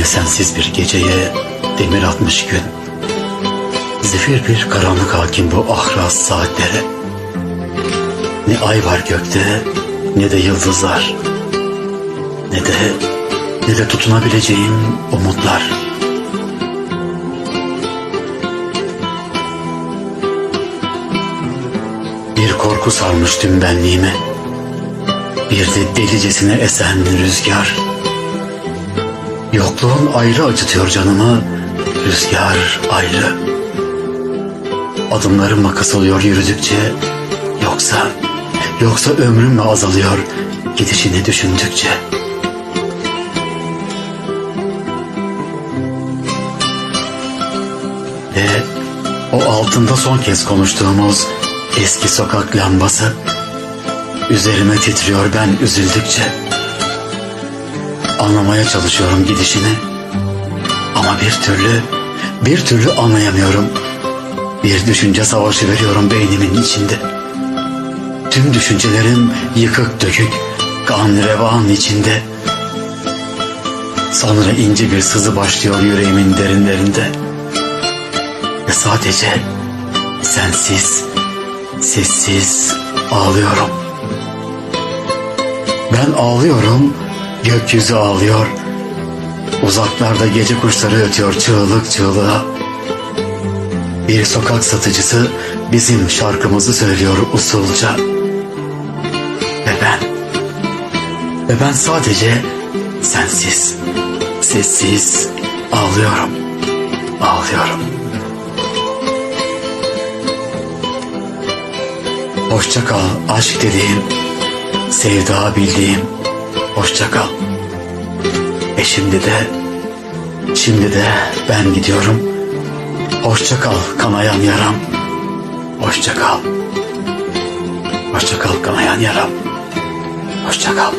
Yine sensiz bir geceye demir atmış gün. Zifir bir karanlık hakim bu ahraz saatlere. Ne ay var gökte ne de yıldızlar. Ne de ne de tutunabileceğim umutlar. Bir korku sarmış tüm benliğimi. Bir de delicesine esen rüzgar. Yokluğun ayrı acıtıyor canımı, rüzgar ayrı. Adımlarım mı kısılıyor yürüdükçe, yoksa, yoksa ömrüm mü azalıyor gidişini düşündükçe? Ve o altında son kez konuştuğumuz eski sokak lambası üzerime titriyor ben üzüldükçe. Anlamaya çalışıyorum gidişini. Ama bir türlü, bir türlü anlayamıyorum. Bir düşünce savaşı veriyorum beynimin içinde. Tüm düşüncelerim yıkık dökük, kan revan içinde. Sonra ince bir sızı başlıyor yüreğimin derinlerinde. Ve sadece sensiz, sessiz ağlıyorum. Ben ağlıyorum, gökyüzü ağlıyor. Uzaklarda gece kuşları ötüyor çığlık çığlığa. Bir sokak satıcısı bizim şarkımızı söylüyor usulca. Ve ben, ve ben sadece sensiz, sessiz ağlıyorum, ağlıyorum. Hoşça kal aşk dediğim, sevda bildiğim, hoşça kal. E şimdi de, şimdi de ben gidiyorum. Hoşça kal kanayan yaram. Hoşça kal. Hoşça kal kanayan yaram. Hoşça kal.